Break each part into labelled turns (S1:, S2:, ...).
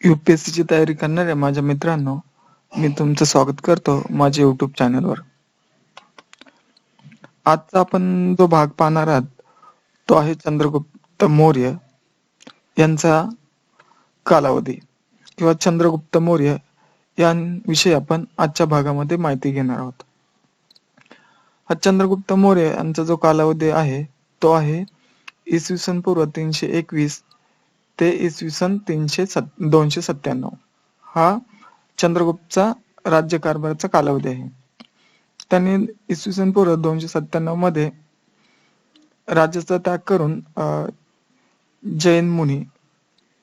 S1: UPSC ची तयारी करणाऱ्या माझ्या मित्रांनो मी तुमचं स्वागत करतो माझ्या युट्यूब चॅनलवर आजचा आपण जो भाग पाहणार आहात तो आहे चंद्रगुप्त मौर्य यांचा कालावधी किंवा चंद्रगुप्त मौर्य यांविषयी आपण आजच्या भागामध्ये माहिती घेणार आहोत. हा चंद्रगुप्त मौर्य यांचा जो कालावधी आहे तो आहे इसवी सन पूर्व तीनशे एकवीस ते इसवी सन तीनशे सत दोनशे सत्त्याण्णव. हा चंद्रगुप्तचा राज्यकारभाराचा कालावधी आहे. त्यांनी इसवी सन पूर्व दोनशे सत्त्याण्णवमध्ये राज्याचा त्याग करून जैन मुनी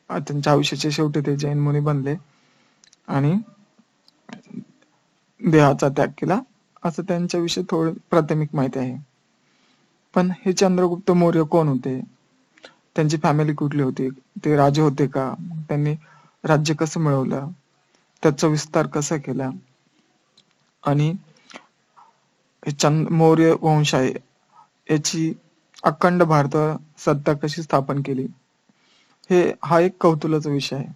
S1: त्यांच्या आयुष्याच्या शेवटी ते जैन मुनी बनले आणि देहाचा त्याग केला. असं त्यांच्याविषयी थोडी प्राथमिक माहिती आहे. पण हे चंद्रगुप्त मौर्य कोण होते? त्यांची फॅमिली कुठली होती? ते राजे होते का? त्यांनी राज्य कसं मिळवलं? त्याचा विस्तार कसा केला? आणि हे चंद मौर्य वंश आहे. याची अखंड भारतावर सत्ता कशी स्थापन केली? हे हा एक कौतुलाचा विषय आहे.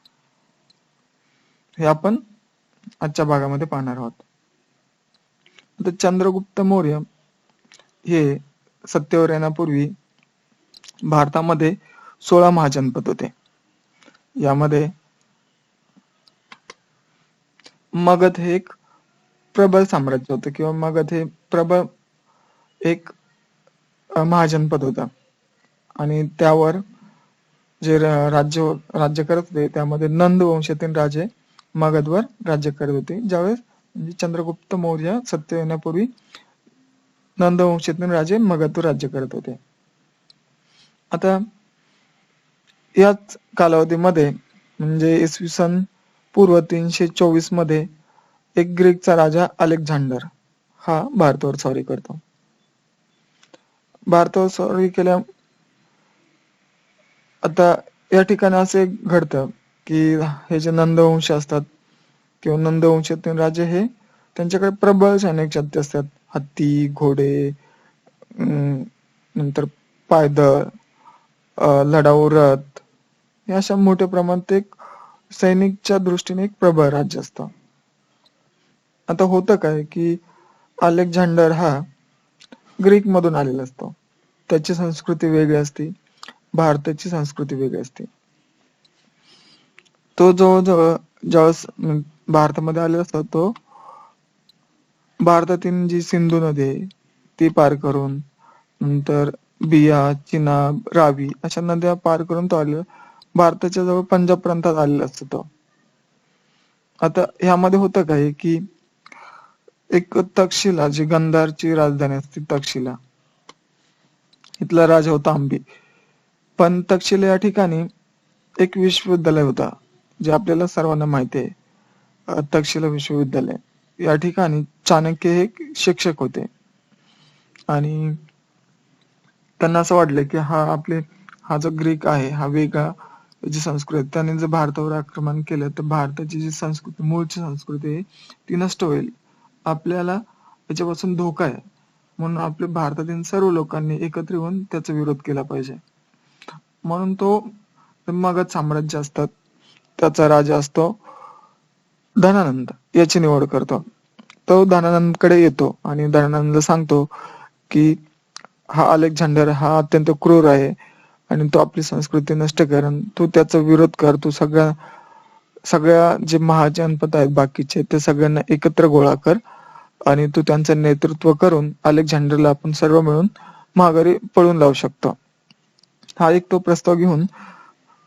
S1: हे आपण आजच्या भागामध्ये पाहणार आहोत. तर चंद्रगुप्त मौर्य हे सत्तेवर येण्यापूर्वी भारतामध्ये सोळा महाजनपद होते. यामध्ये मगध हे एक प्रबळ साम्राज्य होतं किंवा मगध हे प्रबळ एक महाजनपद होता. आणि त्यावर जे राज्य राज्य करत होते त्यामध्ये नंद वंशातील राजे मगधवर राज्य करत होते. ज्यावेळेस म्हणजे चंद्रगुप्त मौर्य सत्य येण्यापूर्वी नंद वंशातील राजे मगधवर राज्य करत होते. आता याच कालावधीमध्ये म्हणजे इसवी सन पूर्व तीनशे चोवीसमध्ये एक ग्रीकचा राजा अलेक्झांडर हा भारतावर स्वारी करतो. भारतावर स्वारी केल्या आता या ठिकाणी असे घडतं की हे जे नंदवंश असतात किंवा नंदवंशातील राजे हे त्यांच्याकडे प्रबळ सैनिक शक्ती असतात. हत्ती घोडे अं, नंतर पायदळ लढाऊ रथ हे अशा मोठ्या प्रमाणात एक सैनिकच्या दृष्टीने एक प्रबळ राज्य असतं. आता होतं काय की अलेक्झांडर हा ग्रीक मधून आलेला असतो. त्याची संस्कृती वेगळी असते भारताची संस्कृती वेगळी असते. तो जवळजवळ ज्यावेळेस भारतामध्ये आलेला असतो तो भारतातील जी सिंधू नदी आहे ती पार करून नंतर बिया चिनाब रावी अशा नद्या पार करून तो आलेला भारताच्या जवळ पंजाब प्रांतात आलेला असतो तो. आता ह्यामध्ये होतं काय की एक तक्षशिला जी गंधारची राजधानी असते तक्षशिला. इथला राजा होता अंबी पण तक्षशिला या ठिकाणी एक विश्वविद्यालय होता जे आपल्याला सर्वांना माहिती आहे. तक्षशिला विश्वविद्यालय. या ठिकाणी चाणक्य हे शिक्षक होते. आणि त्यांना असं वाटलं की हा आपले हा जो ग्रीक आहे हा वेगळा जी संस्कृती आहे, त्याने जर भारतावर आक्रमण केलं तर भारताची जी संस्कृती मूळची संस्कृती आहे ती नष्ट होईल. आपल्याला याच्यापासून धोका आहे. म्हणून आपल्या भारतातील सर्व लोकांनी एकत्र येऊन त्याचा विरोध केला पाहिजे. म्हणून तो मगध साम्राज्य असतात त्याचा राजा असतो धनानंद याची निवड करतो. तो धनानंदकडे येतो आणि धनानंद सांगतो की हा अलेक्झांडर हा अत्यंत क्रूर आहे आणि तो आपली संस्कृती नष्ट कर आणि तू त्याचा विरोध कर. तू सगळ्या सगळ्या जे महाजनपद आहेत बाकीचे ते सगळ्यांना एकत्र गोळा कर आणि तू त्यांचं नेतृत्व करून अलेक्झांडरला आपण सर्व मिळून महागारी पळून लावू शकतो. हा एक तो प्रस्ताव घेऊन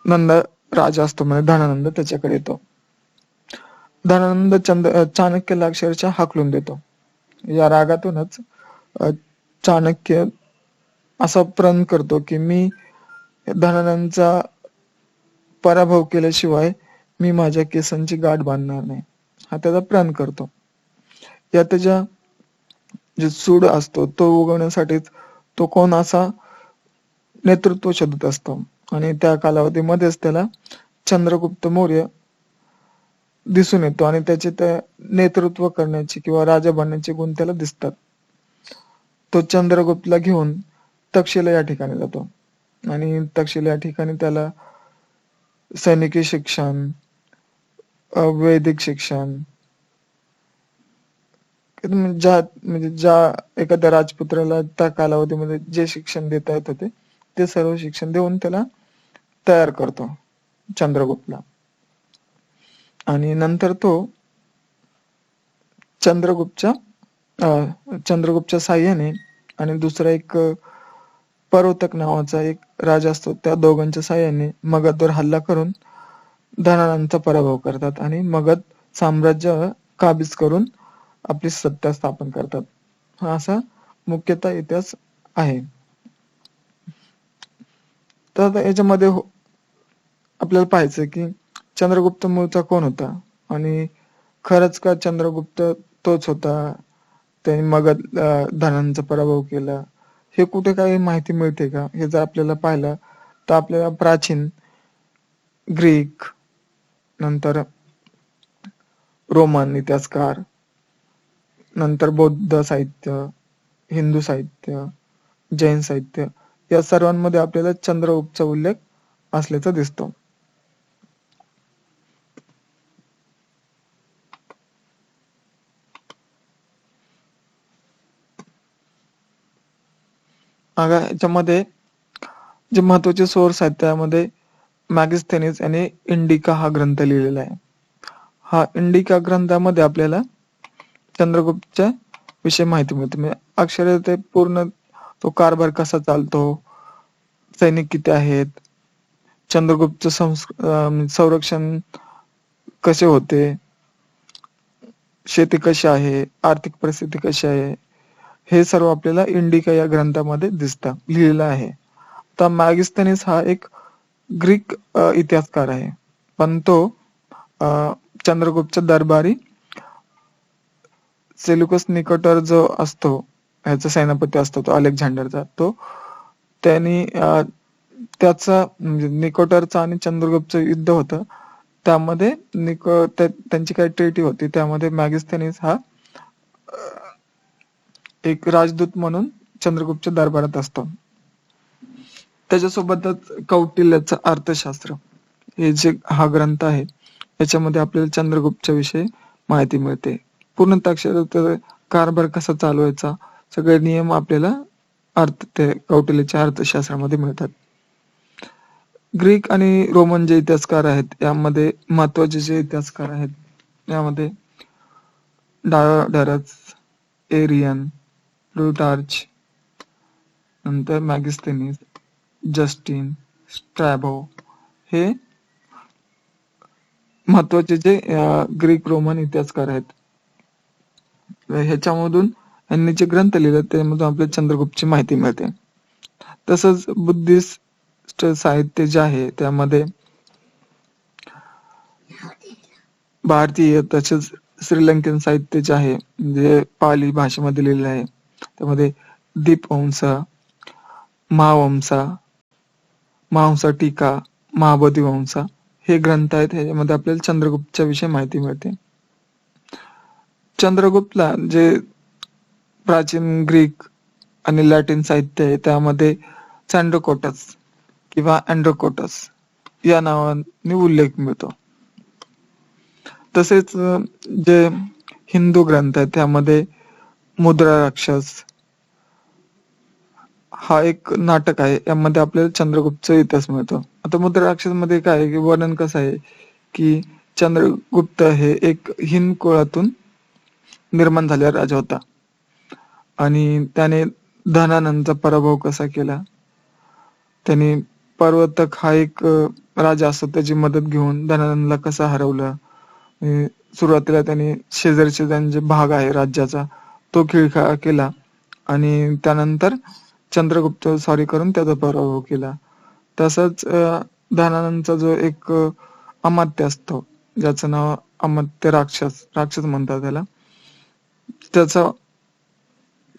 S1: नंद राजा असतो म्हणजे धनानंद त्याच्याकडे येतो. धनानंद चंद अं, चाणक्यला अक्षरशः हाकलून देतो. या रागातूनच चाणक्य असा प्रण करतो की मी धनानंदचा पराभव केल्याशिवाय मी माझ्या केसांची गाठ बांधणार नाही. हा त्याचा प्रण करतो. या त्याच्या जे सूड असतो तो उगवण्यासाठीच तो कोण असा नेतृत्व शोधत असतो. आणि त्या कालावधीमध्येच त्याला चंद्रगुप्त मौर्य दिसून येतो आणि त्याचे त्या नेतृत्व करण्याचे किंवा राजा बनण्याचे गुण त्याला दिसतात. तो चंद्रगुप्तला घेऊन तक्षशिला या ठिकाणी जातो. आणि तक्षशिला या ठिकाणी त्याला सैनिकी शिक्षण वैदिक शिक्षण ज्या म्हणजे ज्या एखाद्या राजपुत्राला त्या कालावधीमध्ये जे शिक्षण देता येत होते ते सर्व शिक्षण देऊन त्याला तयार करतो चंद्रगुप्तला. आणि नंतर तो चंद्रगुप्तच्या चंद्रगुप्तच्या साह्याने आणि दुसरा एक पर्वतक नावाचा एक राजा असतो त्या दोघांच्या साह्याने मगधवर हल्ला करून धनानांचा पराभव करतात आणि मगध साम्राज्य काबीज करून आपली सत्ता स्थापन करतात. हा असा मुख्यतः इतिहास आहे. तर याच्यामध्ये हो- आपल्याला पाहायचं की चंद्रगुप्त मूळचा कोण होता? आणि खरंच का चंद्रगुप्त तोच होता? त्याने मगध धनांचा पराभव केला. हे कुठे काही माहिती मिळते का? हे जर आपल्याला पाहिलं तर आपल्याला प्राचीन ग्रीक नंतर रोमन इतिहासकार नंतर बौद्ध साहित्य हिंदू साहित्य जैन साहित्य या सर्वांमध्ये आपल्याला चंद्रगुप्तचा उल्लेख असल्याचा दिसतो. याच्यामध्ये जे महत्त्वाचे सोर्स आहेत त्यामध्ये मॅगिस्थेनिस यांनी इंडिका हा ग्रंथ लिहिलेला आहे. हा इंडिका ग्रंथामध्ये आपल्याला चंद्रगुप्तच्या विषयी माहिती मिळते. म्हणजे अक्षर ते पूर्ण तो कारभार कसा चालतो सैनिक किती आहेत चंद्रगुप्त संरक्षण कसे होते शेती कशी आहे आर्थिक परिस्थिती कशी आहे हे सर्व आपल्याला इंडिका या ग्रंथामध्ये दिसतं लिहिलेलं आहे. आता मॅगिस्थेनिस हा एक ग्रीक इतिहासकार आहे. पण तो चंद्रगुप्तच्या दरबारी सेल्युकस निकटर जो असतो ह्याचा सेनापती असतो तो अलेक्झांडरचा तो त्यांनी त्याचा म्हणजे निकोटरचा आणि चंद्रगुप्तचं युद्ध होतं. त्यामध्ये निको त्या- त्यांची काही ट्रेटी होती. त्यामध्ये मॅगिस्थेनिस हा एक राजदूत म्हणून चंद्रगुप्तच्या दरबारात असतो. त्याच्यासोबतच कौटिल्याचं अर्थशास्त्र हे जे हा ग्रंथ आहे याच्यामध्ये आपल्याला चंद्रगुप्तच्या विषयी माहिती मिळते. पूर्ण कारभार कसा चालवायचा सगळे नियम आपल्याला अर्थ ते कौटिल्याच्या अर्थशास्त्रामध्ये मिळतात. ग्रीक आणि रोमन जे इतिहासकार आहेत यामध्ये महत्त्वाचे जे इतिहासकार आहेत यामध्ये डायोडरस एरियन प्लुटार्च नंतर मॅगिस्थेनिस जस्टिन स्ट्रॅबो. हे महत्त्वाचे जे ग्रीक रोमन इतिहासकार आहेत. ह्याच्यामधून यांनी जे ग्रंथ लिहिले त्यामधून आपल्या चंद्रगुप्तची माहिती मिळते. तसंच बुद्धिस्ट साहित्य जे आहे त्यामध्ये भारतीय तसेच श्रीलंकन साहित्य जे आहे म्हणजे पाली भाषेमध्ये लिहिलेलं आहे. त्यामध्ये दीपवंस महावंसा महावंसा टीका महाबोधी वंसा हे ग्रंथ आहेत. ह्याच्यामध्ये आपल्याला चंद्रगुप्तच्या विषयी माहिती मिळते. चंद्रगुप्तला जे प्राचीन ग्रीक आणि लॅटिन साहित्य आहे त्यामध्ये सँड्रोकोटस किंवा अँड्रोकोटस या नावाने उल्लेख मिळतो. तसेच जे हिंदू ग्रंथ आहेत त्यामध्ये मुद्रा राक्षस. हा एक नाटक आहे. यामध्ये आपल्याला चंद्रगुप्तचा इतिहास मिळतो. आता मुद्रा राक्षसमध्ये काय आहे की वर्णन कसं आहे की चंद्रगुप्त हे एक हिंद कुळातून निर्माण झालेला राजा होता. आणि त्याने धनानंदचा पराभव कसा केला? त्याने पर्वतक हा एक राजा असतो त्याची मदत घेऊन धनानंदला कसा हरवलं? सुरुवातीला त्याने शेजारचे जे भाग आहे राज्याचा तो खिळखा केला. आणि त्यानंतर चंद्रगुप्त सॉरी करून त्याचा पराभव केला. तसंच दानानंदचा धनानंदचा जो एक अमात्य असतो ज्याचं नाव अमात्य राक्षस राक्षस म्हणतात त्याला त्याचा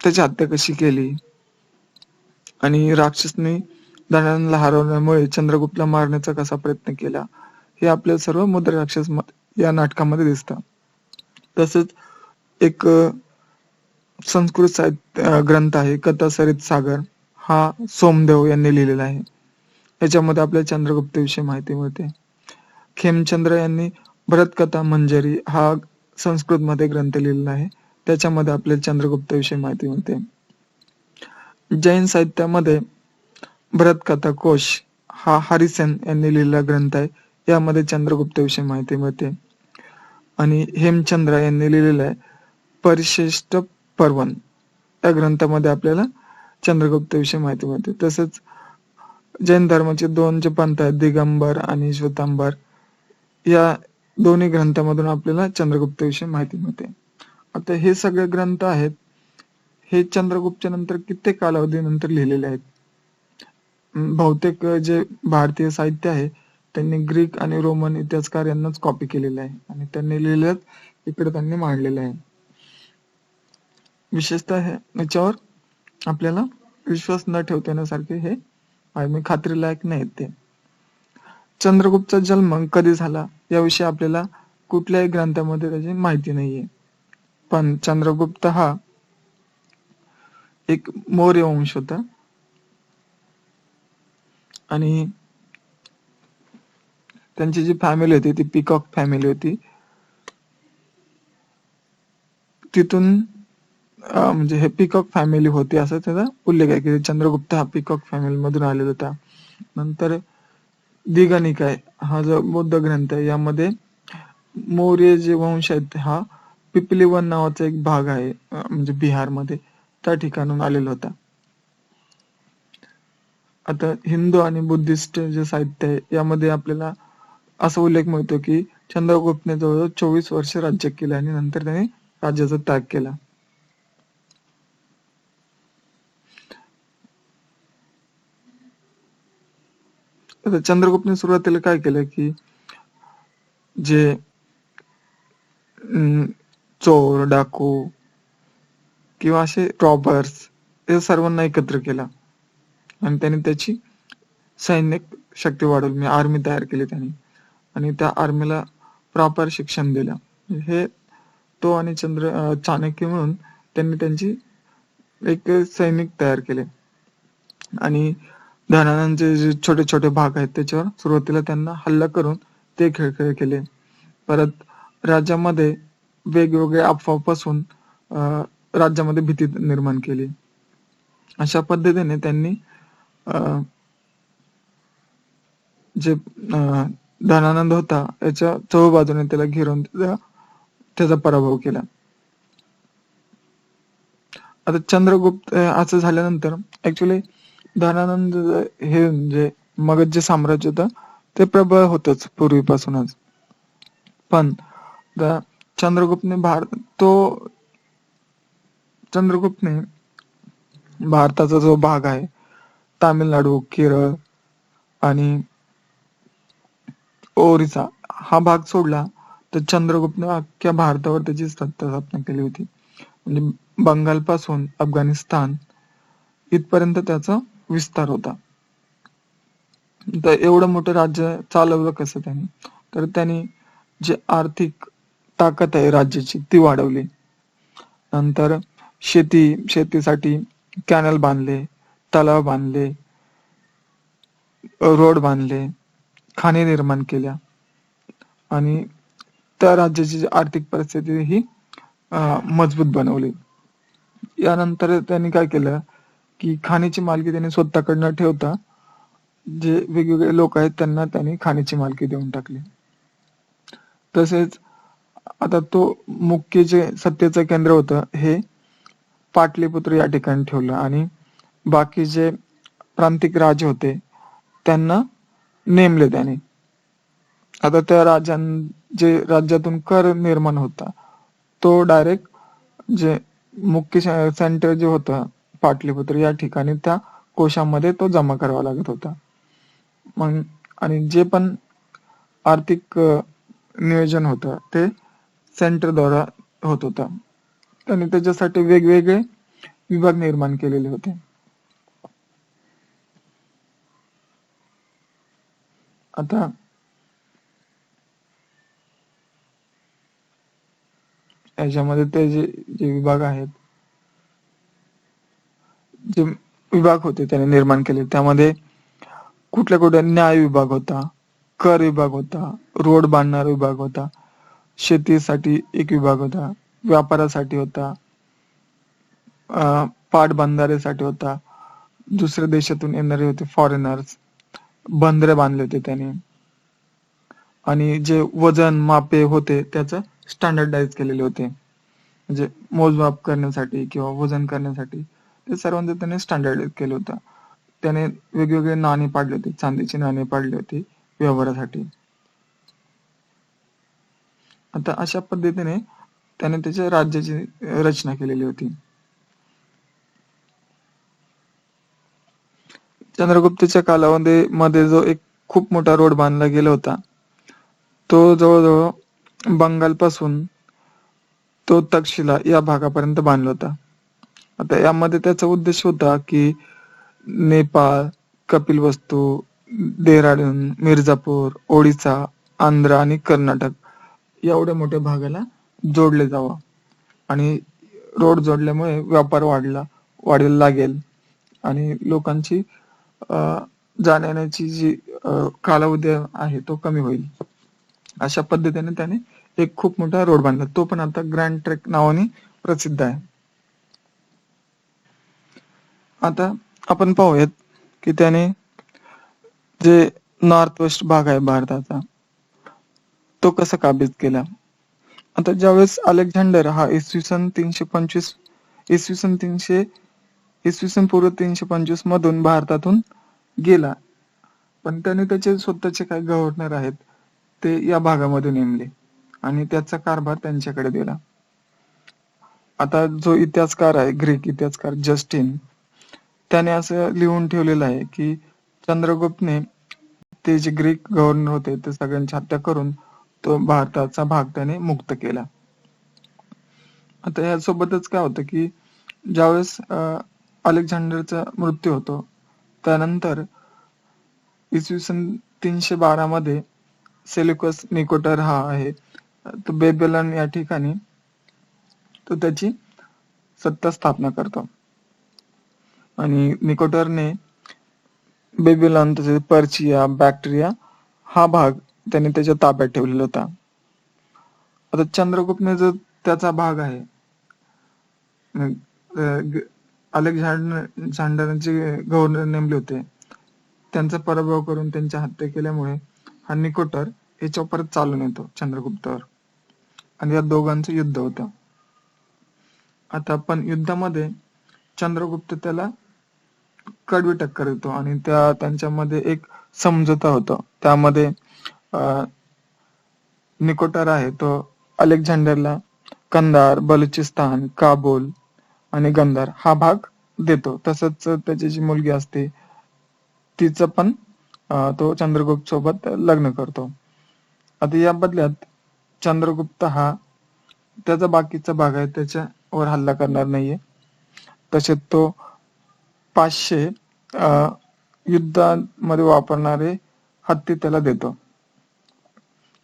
S1: त्याची हत्या कशी केली? आणि राक्षसने दानानंदला हरवल्यामुळे चंद्रगुप्तला मारण्याचा कसा प्रयत्न केला? हे आपल्या सर्व मुद्रा राक्षस म- या नाटकामध्ये दिसतं. तसंच एक संस्कृत साहित्य ग्रंथ आहे कथा सरित सागर. हा सोमदेव यांनी लिहिलेला आहे. याच्यामध्ये आपल्याला चंद्रगुप्त विषयी माहिती मिळते. खेमचंद्र यांनी भरतकथा मंजरी हा संस्कृत मध्ये ग्रंथ लिहिलेला आहे. त्याच्यामध्ये आपल्याला चंद्रगुप्त विषयी माहिती मिळते. जैन साहित्यामध्ये भरतकथा कोश हा हरिसेन यांनी लिहिलेला ग्रंथ आहे. यामध्ये चंद्रगुप्त विषयी माहिती मिळते. आणि हेमचंद्र यांनी लिहिलेलं आहे परिशिष्ट पर्वन या ग्रंथामध्ये आपल्याला चंद्रगुप्त विषयी माहिती मिळते. तसेच जैन धर्माचे दोन जे पंथ आहेत दिगंबर आणि श्वेतांबर या दोन्ही ग्रंथामधून आपल्याला चंद्रगुप्त विषयी माहिती मिळते. आता हे सगळे ग्रंथ आहेत हे चंद्रगुप्तच्या नंतर कित्येक कालावधीनंतर लिहिलेले आहेत. बहुतेक जे भारतीय साहित्य आहे त्यांनी ग्रीक आणि रोमन इतिहासकार यांनाच कॉपी केलेलं आहे. आणि त्यांनी लिहिलेलं इकडे त्यांनी मांडलेलं आहे. विशेषतः हे याच्यावर आपल्याला विश्वास न ठेवता येण्यासारखे हे मी मी खात्रीलायक नाहीत ते. चंद्रगुप्तचा जन्म कधी झाला याविषयी आपल्याला कुठल्याही ग्रंथामध्ये त्याची माहिती नाहीये. पण चंद्रगुप्त हा एक मौर्य वंश होता. आणि त्यांची जी फॅमिली होती ती पिकॉक फॅमिली होती. तिथून म्हणजे हे पिकॉक फॅमिली होती असं त्याचा उल्लेख आहे की चंद्रगुप्त हा पिकॉक फॅमिली मधून आलेला होता. नंतर दिगनिकाय हा जो बौद्ध ग्रंथ आहे यामध्ये मौर्य जे वंश आहेत हा पिपलीवन नावाचा एक भाग आहे म्हणजे बिहारमध्ये त्या ठिकाणून आलेला होता. आता हिंदू आणि बुद्धिस्ट जे साहित्य आहे यामध्ये आपल्याला असा उल्लेख मिळतो की चंद्रगुप्तने जवळजवळ चोवीस वर्ष राज्य केले आणि नंतर त्याने राज्याचा त्याग केला. आता चंद्रगुप्तने सुरुवातीला काय केलं की जे अं, चोर डाकू किंवा असे रॉबर्स हे सर्वांना एकत्र केला. आणि त्याने त्याची सैनिक शक्ती वाढवली म्हणजे आर्मी तयार केली त्यांनी. आणि त्या आर्मीला प्रॉपर शिक्षण दिलं. हे तो आणि चंद्र अं, चाणक्य म्हणून त्यांनी त्यांची एक सैनिक तयार केले. आणि धनानंदचे जे छोटे छोटे भाग आहेत त्याच्यावर सुरुवातीला त्यांना हल्ला करून ते खेळ खेळ केले. परत राज्यामध्ये वेगवेगळ्या अफवापासून अं, राज्यामध्ये भीती निर्माण केली. अशा पद्धतीने त्यांनी अं, जे अं, धनानंद होता याच्या चौ बाजूने त्याला घेरून त्याचा पराभव केला. आता चंद्रगुप्त असं झाल्यानंतर ऍक्च्युली धनानंद हे म्हणजे मगध जे साम्राज्य होतं ते प्रबळ होतच पूर्वीपासूनच. पण चंद्रगुप्तने भारत तो चंद्रगुप्तने भारताचा जो भाग आहे तामिळनाडू केरळ आणि ओरिसा हा भाग सोडला तर चंद्रगुप्तने अख्ख्या भारतावर त्याची सत्ता स्थापना केली होती. म्हणजे बंगाल पासून अफगाणिस्तान इथपर्यंत त्याचं विस्तार होता. तर एवढं मोठं राज्य चालवलं कसं त्यांनी? तर त्यांनी जे आर्थिक ताकद आहे राज्याची ती वाढवली. नंतर शेती शेतीसाठी कॅनल बांधले तलाव बांधले रोड बांधले खाणे निर्माण केल्या. आणि त्या राज्याची जी आर्थिक परिस्थिती ही मजबूत बनवली. यानंतर त्यांनी काय केलं? की खाणीची मालकी त्यांनी स्वतःकडनं ठेवता. जे वेगवेगळे लोक आहेत त्यांना त्यांनी खाणीची मालकी देऊन टाकली. तसेच आता तो मुख्य जे सत्तेचं केंद्र होतं हे पाटलीपुत्र या ठिकाणी ठेवलं. आणि बाकी जे प्रांतिक राजे होते त्यांना नेमले त्याने. आता त्या राजां जे राज्यातून कर निर्माण होता तो डायरेक्ट जे मुख्य सेंटर जे होतं पाटलीपुत्र या ठिकाणी त्या कोशामध्ये तो जमा करावा लागत होता. मग आणि जे पण आर्थिक नियोजन होतं ते सेंटर द्वारा होत होतं. त्यांनी त्याच्यासाठी वेगवेगळे विभाग निर्माण केलेले होते. आता याच्यामध्ये ते जे जे विभाग आहेत जे विभाग होते त्याने निर्माण केले. त्यामध्ये कुठल्या कुठल्या न्याय विभाग होता कर विभाग होता रोड बांधणारा विभाग होता शेतीसाठी एक विभाग होता व्यापारासाठी होता अं, पाटबंधारेसाठी होता दुसऱ्या देशातून येणारे होते फॉरेनर्स बंदरे बांधले होते त्याने. आणि जे वजन मापे होते त्याचं स्टँडर्डाइज केलेले होते. म्हणजे मोजमाप करण्यासाठी किंवा वजन करण्यासाठी. ते सर्वांचं त्याने स्टँडर्डाइज केलं होतं. त्याने वेगवेगळे नाणी पाडले होते चांदीची नाणे पाडली होती व्यवहारासाठी. आता अशा पद्धतीने त्याने त्याच्या राज्याची रचना केलेली होती. चंद्रगुप्तच्या कालावधी मध्ये जो एक खूप मोठा रोड बांधला गेला होता तो जवळजवळ बंगालपासून तो तक्षशिला या भागापर्यंत बांधला होता. आता यामध्ये त्याचा उद्देश होता की नेपाळ कपिलवस्तू देहराडून मिर्झापूर ओडिसा आंध्र आणि कर्नाटक एवढ्या मोठ्या भागाला जोडले जावं. आणि रोड जोडल्यामुळे व्यापार वाढला वाढायला लागेल. आणि लोकांची जाण्याची जी कालावधी आहे तो कमी होईल. अशा पद्धतीने त्याने एक खूप मोठा रोड बांधला. तो पण आता ग्रँड ट्रेक नावाने प्रसिद्ध आहे. आता आपण पाहूयात की त्याने जे नॉर्थ वेस्ट भाग आहे भारताचा तो कसा काबीज केला? आता ज्यावेळेस अलेक्झांडर हा इसवी सन तीनशे पंचवीस इसवी सन तीनशे इसवी सन पूर्व तीनशे पंचवीस मधून भारतातून गेला. पण त्याने त्याचे स्वतःचे काही गव्हर्नर आहेत ते या भागामध्ये नेमले आणि त्याचा कारभार त्यांच्याकडे दिला. आता जो इतिहासकार आहे ग्रीक इतिहासकार जस्टिन त्याने असं लिहून ठेवलेलं आहे की चंद्रगुप्तने ते जे ग्रीक गव्हर्नर होते ते सगळ्यांची हत्या करून तो भारताचा भाग त्याने मुक्त केला. आता यासोबतच काय होतं की ज्यावेळेस अलेक्झांडरचा मृत्यू होतो त्यानंतर इसवी सन तीनशे बारा मध्ये सेल्युकस निकोटर हा आहे. तो बेबेलन या ठिकाणी तो त्याची सत्ता स्थापना करतो. आणि निकोटरने बेबीलॉन तसेच पर्चिया बॅक्टेरिया हा भाग त्याने त्याच्या ताब्यात ठेवलेला होता. आता चंद्रगुप्तने जो त्याचा भाग आहे अलेक्झांडर झांडरांचे गव्हर्नर नेमले होते. त्यांचा पराभव करून त्यांच्या हत्या केल्यामुळे हा निकोटर याच्यावर परत चालून येतो चंद्रगुप्तावर. आणि या दोघांचं युद्ध होतं. आता पण युद्धामध्ये चंद्रगुप्त त्याला कडवी टक्कर देतो आणि त्या त्यांच्यामध्ये एक समझोता होतो. त्यामध्ये निकोटार निकोटर आहे तो अलेक्झांडरला कंदार बलुचिस्तान काबूल आणि गंधार हा भाग देतो. तसंच त्याची जी मुलगी असते तिचं पण तो चंद्रगुप्त सोबत लग्न करतो. आता या बदल्यात चंद्रगुप्त हा त्याचा बाकीचा भाग आहे त्याच्यावर हल्ला करणार नाहीये. तसेच तो पाचशे अं, युद्धामध्ये वापरणारे हत्ती त्याला देतो.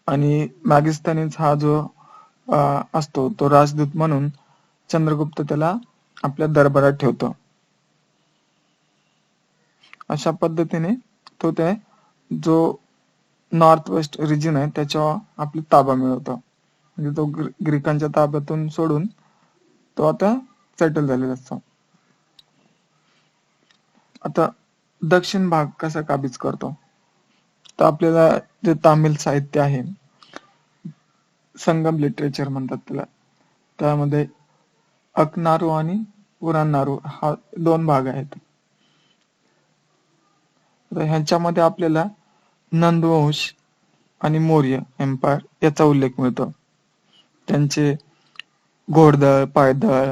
S1: आणि मॅगिस्तानीच हा जो असतो तो राजदूत म्हणून चंद्रगुप्त त्याला आपल्या दरबारात ठेवतो. अशा पद्धतीने तो ते जो नॉर्थ वेस्ट रिजन आहे त्याच्यावर आपला ताबा मिळवतो. म्हणजे तो ग्रीकांच्या ताब्यातून सोडून तो आता सेटल झालेला असतो. आता दक्षिण भाग कसा काबीज करतो? तर आपल्याला जे तामिळ साहित्य आहे संगम लिटरेचर म्हणतात त्याला. त्यामध्ये अकनारू आणि पुराणारू हा दोन भाग आहेत. तर ह्यांच्यामध्ये आपल्याला नंदवंश आणि मौर्य एम्पायर याचा उल्लेख मिळतो. त्यांचे घोडदळ पायदळ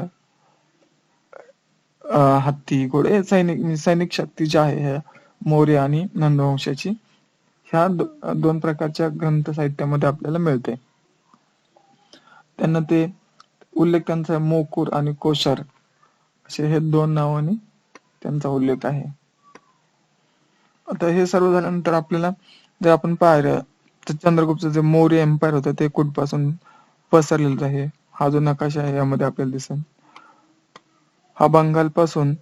S1: हत्ती घोडे सैनिक सैनिक शक्ती जी आहे ह्या मौर्य आणि नंदवंशाची ह्या दो- दोन प्रकारच्या ग्रंथ साहित्यामध्ये आपल्याला मिळते. त्यांना ते उल्लेख त्यांचा मोकूर आणि कोशर असे हे दोन नावाने त्यांचा उल्लेख आहे. आता हे सर्व झाल्यानंतर आपल्याला जर आपण पाहिलं तर चंद्रगुप्तचं जे मौर्य एम्पायर होतं ते कुठपासून पसरलेलं आहे? हा जो नकाशा आहे यामध्ये आपल्याला दिसेल. हा बंगाल पासून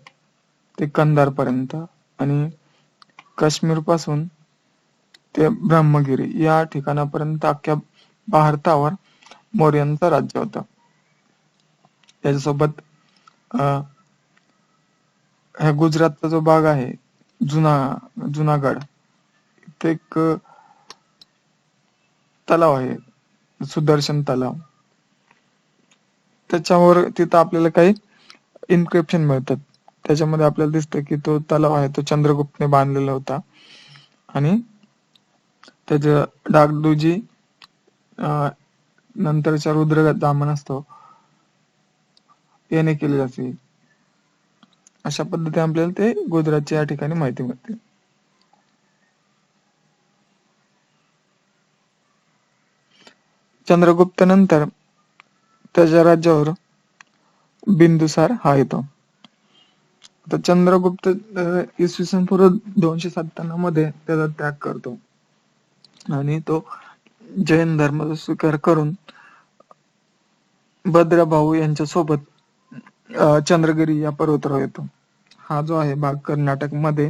S1: ते कंधार पर्यंत आणि काश्मीरपासून ते ब्रह्मगिरी या ठिकाणापर्यंत अख्ख्या भारतावर मौर्यांचं राज्य होतं. त्याच्यासोबत अं, ह्या गुजरातचा जो भाग आहे जुना जुनागड इथे एक तलाव आहे सुदर्शन तलाव. त्याच्यावर तिथं आपल्याला काही इन्क्रिप्शन मिळतात. त्याच्यामध्ये आपल्याला दिसतं की तो तलाव आहे तो चंद्रगुप्तने बांधलेला होता. आणि त्याच्या डागडुजी अं, नंतरच्या रुद्र दामन असतो. याने केली जाते अशा पद्धतीने आपल्याला ते गुजरातच्या या ठिकाणी माहिती मिळते. चंद्रगुप्त नंतर त्याच्या राज्यावर बिंदुसार हा येतो. आता चंद्रगुप्त इसवी सन पूर्व दोनशे सत्त्याण्णवमध्ये त्याचा त्याग करतो. आणि तो जैन धर्माचा स्वीकार करून भद्रभाऊ यांच्या सोबत चंद्रगिरी या पर्वतावर येतो. हा जो आहे भाग कर्नाटकमध्ये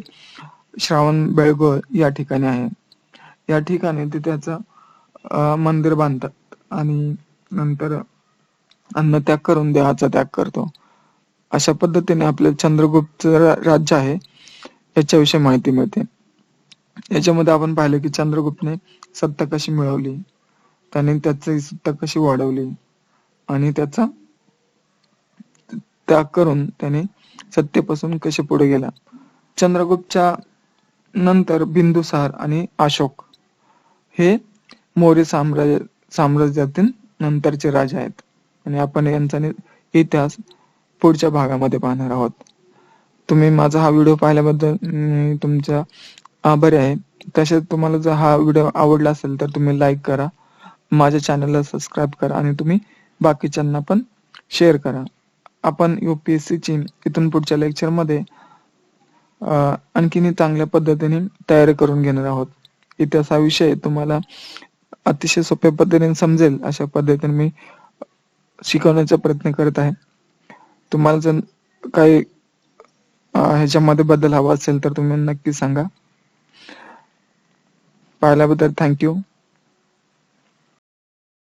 S1: श्रावण बेळगोळ या ठिकाणी आहे. या ठिकाणी ते त्याचं मंदिर बांधतात. आणि नंतर अन्न त्याग करून देहाचा त्याग करतो. अशा पद्धतीने आपले चंद्रगुप्त राज्य आहे याच्याविषयी माहिती मिळते. याच्यामध्ये आपण पाहिलं की चंद्रगुप्तने सत्ता कशी मिळवली त्याने त्याची सत्ता कशी वाढवली आणि त्याचा त्याग करून त्याने सत्तेपासून कसे पुढे गेला. चंद्रगुप्तच्या नंतर बिंदुसार आणि अशोक हे मौर्य साम्राज्य साम्राज्यातील नंतरचे राजा आहेत. आणि आपण यांचा इतिहास पुढच्या भागामध्ये पाहणार आहोत. तुम्ही माझा हा व्हिडिओ पाहिल्याबद्दल मी आभारी आहे. तसेच तुम्हाला जर हा व्हिडिओ आवडला असेल तर तुम्ही लाईक करा. माझ्या चॅनलला सबस्क्राईब करा आणि तुम्ही बाकीच्यांना पण शेअर करा. आपण UPSC ची इथून पुढच्या लेक्चरमध्ये आणखीन चांगल्या पद्धतीने तयारी करून घेणार आहोत. इतिहास हा विषय तुम्हाला अतिशय सोप्या पद्धतीने समजेल. अशा पद्धतीने मी शिकवण्याचा प्रयत्न करत आहे. तुम्हाला जर काही ह्याच्यामध्ये बदल हवा असेल तर तुम्ही नक्की सांगा. पाहिल्याबद्दल थँक्यू